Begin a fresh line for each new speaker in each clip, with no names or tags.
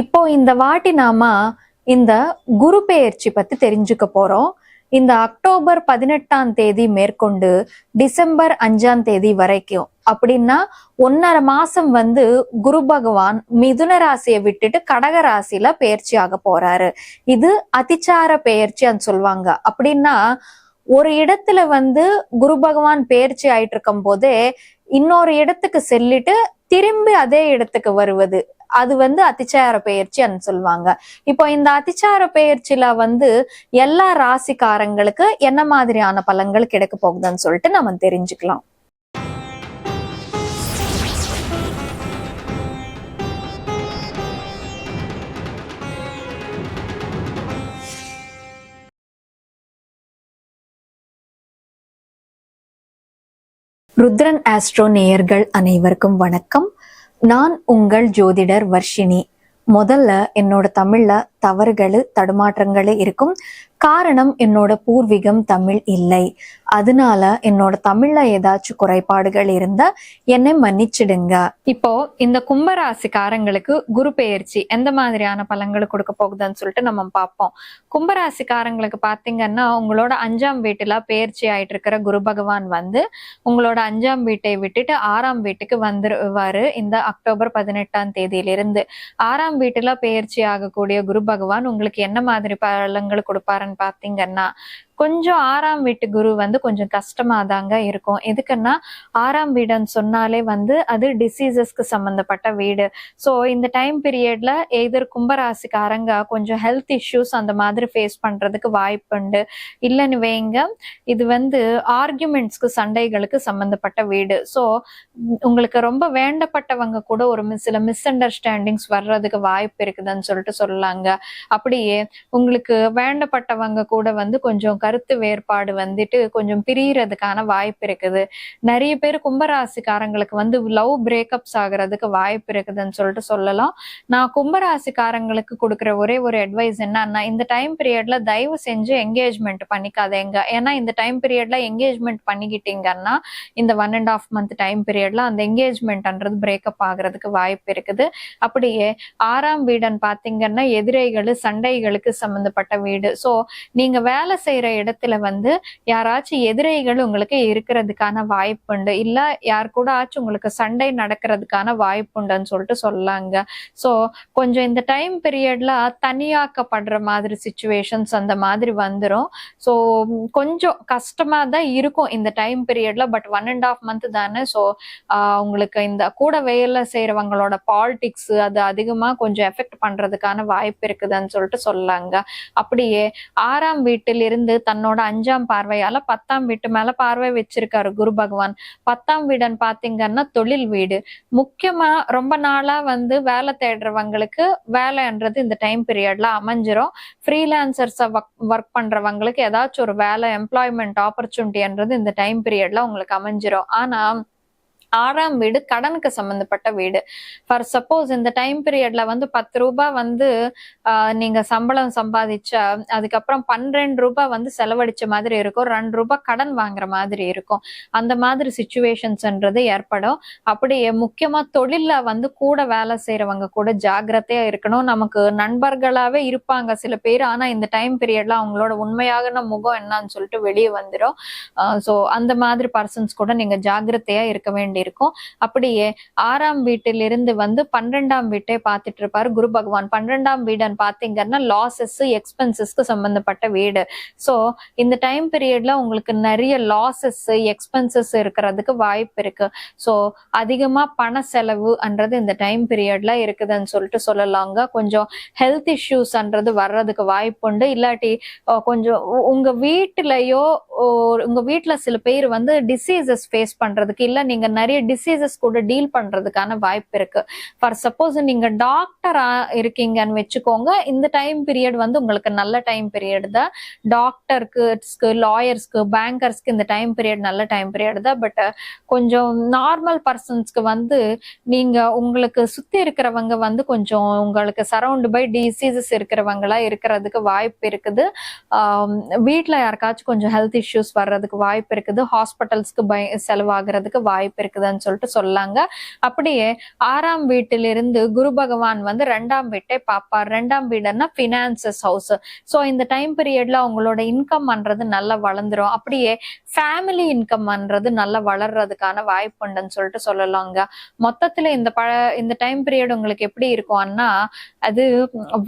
இப்போ இந்த வாட்டி நாம இந்த குரு பெயர்ச்சி பத்தி தெரிஞ்சுக்க போறோம். இந்த அக்டோபர் பதினெட்டாம் தேதி மேற்கொண்டு டிசம்பர் அஞ்சாம் தேதி வரைக்கும் அப்படின்னா ஒன்னரை மாசம் வந்து குரு பகவான் மிதுன ராசியை விட்டுட்டு கடக ராசியில பெயர்ச்சி ஆக போறாரு. இது அதிச்சார பெயர்ச்சின்னு சொல்லுவாங்க. அப்படின்னா ஒரு இடத்துல வந்து குரு பகவான் பெயர்ச்சி ஆயிட்டு இருக்கும் போதே இன்னொரு இடத்துக்கு செல்லிட்டு திரும்பி அதே இடத்துக்கு வருவது. அது வந்து அத்திச்சார பெயர்ச்சின்னு சொல்லுவாங்க இப்போ இந்த அதிச்சார பெயர்ச்சியில வந்து எல்லா ராசிக்காரங்களுக்கு என்ன மாதிரியான பலன்கள் கிடைக்க போகுதுன்னு சொல்லிட்டு நம்ம தெரிஞ்சுக்கலாம். ருத்ரன் ஆஸ்ட்ரோ நேயர்கள் அனைவருக்கும் வணக்கம். நான் உங்கள் ஜோதிடர் வர்ஷினி. முதல்ல என்னோட தமிழ்ல தவறுகள் தடுமாற்றங்கள் இருக்கும். காரணம் என்னோட பூர்வீகம் தமிழ் இல்லை. அதனால என்னோட தமிழ்ல ஏதாச்சும் குறைபாடுகள் இருந்தா என்னை மன்னிச்சிடுங்க. இப்போ இந்த கும்பராசிக்காரங்களுக்கு குரு பெயர்ச்சி எந்த மாதிரியான பலன்கள் கொடுக்க போகுதுன்னு சொல்லிட்டு நம்ம பார்ப்போம். கும்பராசிக்காரங்களுக்கு பாத்தீங்கன்னா உங்களோட அஞ்சாம் வீட்டுல பெயர்ச்சி ஆயிட்டு இருக்கிற குரு பகவான் வந்து உங்களோட அஞ்சாம் வீட்டை விட்டுட்டு ஆறாம் வீட்டுக்கு வந்துருவாரு இந்த அக்டோபர் பதினெட்டாம் தேதியிலிருந்து. ஆறாம் வீட்டுல பெயர்ச்சி ஆகக்கூடிய குரு பகவான் உங்களுக்கு என்ன மாதிரி பலன்கள் கொடுப்பாருன்னு பாத்தீங்கன்னா கொஞ்சம் ஆறாம் வீட்டு குரு வந்து கொஞ்சம் கஷ்டமா தாங்க இருக்கும். எதுக்குன்னா ஆறாம் வீடுன்னு சொன்னாலே வந்து அது டிசீசஸ்க்கு சம்பந்தப்பட்ட வீடு. ஸோ இந்த டைம் பீரியட்ல எதிர் கும்பராசிக்காரங்க கொஞ்சம் ஹெல்த் இஷ்யூஸ் அந்த மாதிரி ஃபேஸ் பண்றதுக்கு வாய்ப்புண்டு இல்லைன்னு வைங்க இது வந்து ஆர்குமெண்ட்ஸ்க்கு சண்டைகளுக்கு சம்பந்தப்பட்ட வீடு. ஸோ உங்களுக்கு ரொம்ப வேண்டப்பட்டவங்க கூட ஒரு மிஸ் சில மிஸ் அண்டர்ஸ்டாண்டிங்ஸ் வர்றதுக்கு வாய்ப்பு இருக்குதுன்னு சொல்லிட்டு சொல்லலாங்க. அப்படியே உங்களுக்கு வேண்டப்பட்டவங்க கூட வந்து கொஞ்சம் கருத்து வேறுபாடு வந்துட்டு கொஞ்சம் பிரியறதுக்கான வாய்ப்பு இருக்குது. நிறைய பேர் கும்பராசிக்காரங்களுக்கு வந்து லவ் பிரேக்கப்ஸ் ஆகுறதுக்கு வாய்ப்பு இருக்குதுன்னு சொல்லிட்டு சொல்லலாம். நான் கும்பராசிக்காரங்களுக்கு கொடுக்குற ஒரே ஒரு அட்வைஸ் என்னன்னா இந்த டைம் பீரியட்ல தயவு செஞ்சு என்கேஜ்மெண்ட் பண்ணிக்காதேங்க. ஏன்னா இந்த டைம் பீரியட்ல என்கேஜ்மெண்ட் பண்ணிக்கிட்டீங்கன்னா இந்த one and half month time பீரியட்ல அந்த என்கேஜ்மெண்ட்ன்றது பிரேக்கப் ஆகுறதுக்கு வாய்ப்பு இருக்குது. அப்படியே ஆறாம் வீடுன்னு பாத்தீங்கன்னா எதிரைகள் சண்டைகளுக்கு சம்பந்தப்பட்ட வீடு. ஸோ நீங்க வேலை செய்யற இடத்துல வந்து யாராச்சும் எதிரிகள் உங்களுக்கு இருக்கிறதுக்கான வாய்ப்புண்டு இல்ல யார் கூட ஆச்சும் உங்களுக்கு சண்டை நடக்கிறதுக்கான வாய்ப்புண்டுன்னு சொல்லிட்டு சொல்லாங்க. ஸோ கொஞ்சம் இந்த டைம் பீரியட்ல தனியாக்கப்படுற மாதிரி சுச்சுவேஷன்ஸ் அந்த மாதிரி வந்துடும் ஸோ கொஞ்சம் கஷ்டமா தான் இருக்கும் இந்த டைம் பீரியட்ல but one and half month தானே. ஸோ உங்களுக்கு இந்த கூட வேலை செய்யறவங்களோட பாலிடிக்ஸ் அது அதிகமா கொஞ்சம் எஃபெக்ட் பண்றதுக்கான வாய்ப்பு இருக்குதுன்னு சொல்லிட்டு சொல்லாங்க. அப்படியே ஆறாம் வீட்டிலிருந்து தன்னோட அஞ்சாம் பார்வையால பத்தாம் வீட்டு மேல பார்வை வச்சிருக்காரு குரு பகவான். பத்தாம் வீடுன்னு பாத்தீங்கன்னா தொழில் வீடு. முக்கியமா ரொம்ப நாளா வந்து வேலை தேடுறவங்களுக்கு வேலைன்றது இந்த டைம் பீரியட்ல அமைஞ்சிரும். ஃப்ரீலான்சர்ஸை ஒர்க் பண்றவங்களுக்கு ஏதாச்சும் ஒரு வேலை எம்ப்ளாய்மெண்ட் ஆப்பர்ச்சுனிட்டின்றது இந்த டைம் பீரியட்ல உங்களுக்கு அமைஞ்சிரும். ஆனா ஆறாம் வீடு கடனுக்கு சம்பந்தப்பட்ட வீடு. ஃபார் சப்போஸ் இந்த டைம் பீரியட்ல வந்து பத்து ரூபாய் வந்து நீங்க சம்பளம் சம்பாதிச்சா அதுக்கப்புறம் பன்னிரெண்டு ரூபாய் வந்து செலவழிச்ச மாதிரி இருக்கும். ரெண்டு ரூபாய் கடன் வாங்குற மாதிரி இருக்கும். அந்த மாதிரி சுச்சுவேஷன்ஸ்ன்றது ஏற்படும். அப்படியே முக்கியமா தொழில வந்து கூட வேலை செய்யறவங்க கூட ஜாகிரதையா இருக்கணும். நமக்கு நண்பர்களாவே இருப்பாங்க சில பேர். ஆனா இந்த டைம் பீரியட்ல அவங்களோட உண்மையான முகம் என்னன்னு சொல்லிட்டு வெளியே வந்துடும் ஸோ அந்த மாதிரி பர்சன்ஸ் கூட நீங்க ஜாகிரதையா இருக்க வேண்டிய இருக்கும். அப்படியே ஆறாம் வீட்டிலிருந்து வந்து பன்னிரெண்டாம் வீட்டை பார்த்துட்டு இருப்பாரு குரு பகவான். பன்னிரெண்டாம் வீடுன்னு பாத்தீங்கன்னா லாசஸ் எக்ஸ்பென்சஸ்க்கு சம்பந்தப்பட்ட வீடு. ஸோ இந்த டைம் பீரியட்ல உங்களுக்கு நிறைய லாசஸ் எக்ஸ்பென்சஸ் இருக்கிறதுக்கு வாய்ப்பு இருக்கு. ஸோ அதிகமா பண செலவுன்றது இந்த டைம் பீரியட்ல இருக்குதுன்னு சொல்லிட்டு சொல்லலாங்க. கொஞ்சம் ஹெல்த் இஷ்யூஸ்ன்றது வர்றதுக்கு வாய்ப்பு உண்டு. இல்லாட்டி கொஞ்சம் உங்க வீட்டுலயோ உங்க வீட்டுல சில பேர் வந்து டிசீசஸ் ஃபேஸ் பண்றதுக்கு இல்ல நீங்க நிறைய டிசீசஸ் கூட டீல் பண்றதுக்கான வாய்ப்பு இருக்கு. ஃபார் சப்போஸ் நீங்க டாக்டரா இருக்கீங்கன்னு வச்சுக்கோங்க இந்த டைம் பீரியட் வந்து உங்களுக்கு நல்ல டைம் பீரியட் தான். டாக்டருக்கு லாயர்ஸ்க்கு பேங்கர்ஸ்க்கு இந்த டைம் பீரியட் நல்ல டைம் பீரியட் தான். பட் கொஞ்சம் நார்மல் பர்சன்ஸ்க்கு வந்து நீங்க உங்களுக்கு சுத்தி இருக்கிறவங்க வந்து கொஞ்சம் உங்களுக்கு சரௌண்ட் பை டிசீசஸ் இருக்கிறவங்களா இருக்கிறதுக்கு வாய்ப்பு இருக்குது. வீட்டில் யாருக்காச்சும் கொஞ்சம் ஹெல்த் இஷ்யூஸ் வர்றதுக்கு வாய்ப்பு இருக்குது. ஹாஸ்பிட்டல்ஸ்க்கு பய செலவாகிறதுக்கு வாய்ப்பு இருக்கு இருக்குதுன்னு சொல்லிட்டு சொல்லாங்க. அப்படியே ஆறாம் வீட்டிலிருந்து குரு பகவான் வந்து ரெண்டாம் வீட்டை பார்ப்பார். ரெண்டாம் வீடுன்னா பினான்சஸ் ஹவுஸ் ஸோ இந்த டைம் பீரியட்ல அவங்களோட இன்கம் பண்றது நல்லா வளர்ந்துரும். அப்படியே ஃபேமிலி இன்கம் பண்றது நல்லா வளர்றதுக்கான வாய்ப்பு உண்டுன்னு சொல்லிட்டு சொல்லலாங்க. மொத்தத்துல இந்த ப இந்த டைம் பீரியட் உங்களுக்கு எப்படி இருக்கும்னா அது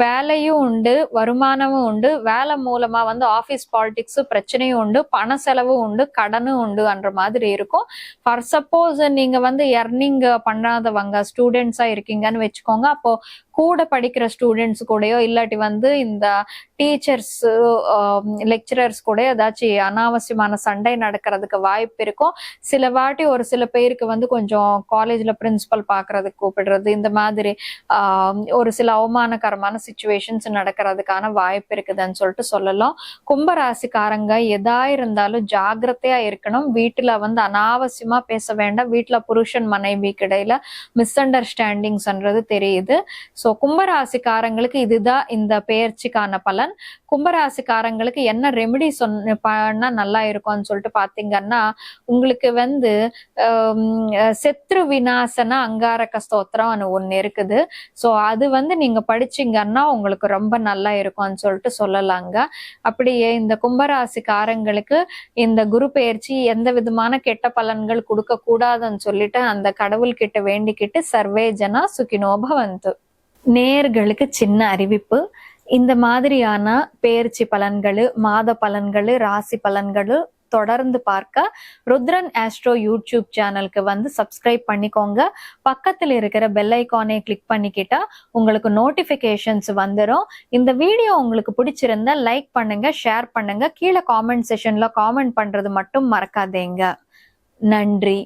வேலையும் உண்டு வருமானமும் உண்டு வேலை மூலமா வந்து ஆபீஸ் பாலிடிக்ஸ் பிரச்சனையும் உண்டு பண செலவும் உண்டு கடனும் உண்டுன்ற மாதிரி இருக்கும். ஃபார் சப்போஸ் நீங்க வந்து எர்னிங் பண்ணாதவங்க ஸ்டூடெண்ட்ஸா இருக்கீங்கன்னு வச்சுக்கோங்க. அப்போ கூட படிக்கிற ஸ்டூடெண்ட்ஸ் கூடயோ இல்லாட்டி வந்து இந்த டீச்சர்ஸ் லெக்சரர்ஸ் கூட ஏதாச்சும் அனாவசியமான சண்டை நடக்கிறதுக்கு வாய்ப்பு இருக்கும். சில வாட்டி ஒரு சில பேருக்கு வந்து கொஞ்சம் காலேஜ்ல பிரின்சிபல் பாக்குறதுக்கு கூப்பிடுறது இந்த மாதிரி ஒரு சில அவமானகரமான சுச்சுவேஷன்ஸ் நடக்கிறதுக்கான வாய்ப்பு இருக்குதுன்னு சொல்லிட்டு சொல்லலாம். கும்பராசிக்காரங்க எதா இருந்தாலும் ஜாக்கிரதையா இருக்கணும். வீட்டுல வந்து அனாவசியமா பேச வேண்டாம். வீட்டுல புருஷன் மனைவிக்கு இடையில மிஸ் அண்டர்ஸ்டாண்டிங்ஸ்ன்றது தெரியுது. ஸோ கும்பராசிக்காரங்களுக்கு இதுதான் இந்த பெயர்ச்சிக்கான பலன். கும்பராசிக்காரங்களுக்கு என்ன ரெமெடி சொன்ன பண்ணா நல்லா இருக்கும்னு சொல்லிட்டு பாத்தீங்கன்னா உங்களுக்கு வந்து செத்ரு விநாசன அங்காரக ஸ்தோத்திரம் ஒண்ணு இருக்குது. ஸோ அது வந்து நீங்க படிச்சீங்கன்னா உங்களுக்கு ரொம்ப நல்லா இருக்கும்னு சொல்லிட்டு சொல்லலாங்க. அப்படியே இந்த கும்பராசிக்காரங்களுக்கு இந்த குரு பெயர்ச்சி எந்த விதமான கெட்ட பலன்கள் கொடுக்க கூடாது கூடாதுன்னு சொல்லிட்டு அந்த கடவுள்கிட்ட வேண்டிக்கிட்டு சர்வே ஜனா சுகினோபவந்து நேர்களுக்கு சின்ன அறிவிப்பு. இந்த மாதிரியான பேர்ச்சி பலன்கள் மாத பலன்கள் ராசி பலன்கள் தொடர்ந்து பார்க்க ருத்ரன் ஆஸ்ட்ரோ யூடியூப் சேனலுக்கு வந்து சப்ஸ்கிரைப் பண்ணிக்கோங்க. பக்கத்தில் இருக்கிற பெல் ஐக்கானை கிளிக் பண்ணிக்கிட்டா உங்களுக்கு நோட்டிஃபிகேஷன்ஸ் வந்துடும் இந்த வீடியோ உங்களுக்கு பிடிச்சிருந்தா லைக் பண்ணுங்க ஷேர் பண்ணுங்க. கீழே காமெண்ட் செஷன்ல காமெண்ட் பண்றது மட்டும் மறக்காதீங்க. நன்றி.